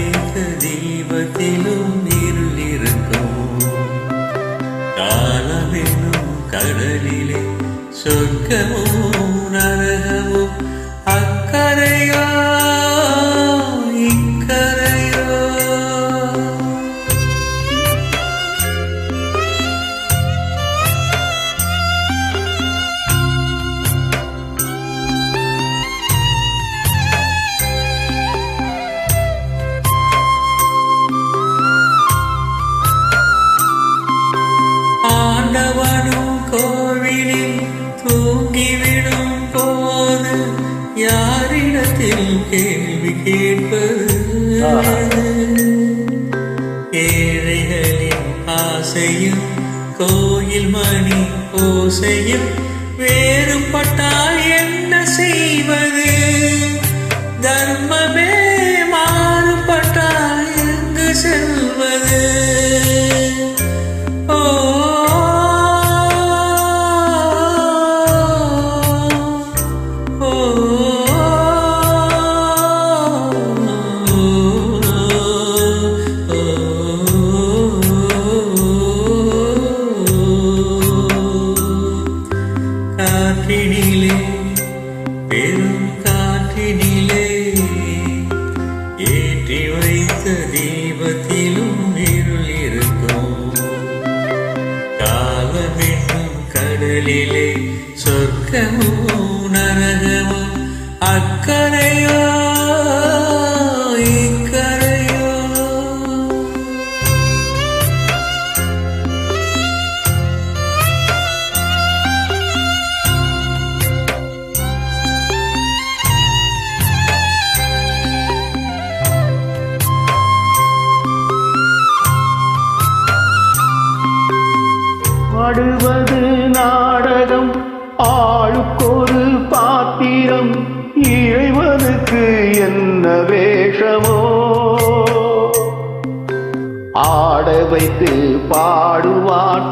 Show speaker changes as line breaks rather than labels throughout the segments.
ஏற்றி வைத்த தீபத்திலும் இருள் இருக்கும். காலமெனும் கடலிலே சொர்க்கமும் நரகமும் அக்கறையா தூங்கிவிடும் போது யாரிடத்தில் கேள்வி கேட்பது? ஏழைகளின் ஆசையும் கோயில் மணி ஓசையும் வேறுபட்டால் என்ன செய்வது? தர்மமே காற்றினிலே பெரும் காற்றினிலே ஏற்றி வைத்த தீபத்திலும் இருள் இருக்கும் காலமென்னும் கடலிலே சொர்க்கமும் நரகமும் அக்கறையோ
ஆடுவது நாடகம் ஆளுக்கொரு பாத்திரம் இறைவனுக்கு என்ன வேஷமோ? ஆட வைத்து பாடுவான்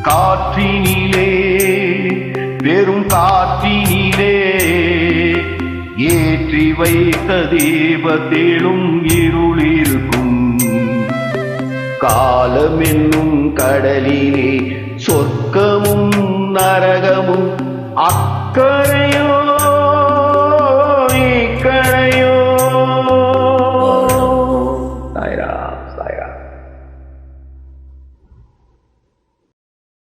காற்றினிலே வெறும் காற்றினிலே ஏற்றி வைத்த தீபத்திலும் இருளிருக்கும் காலம் என்னும் கடலிலே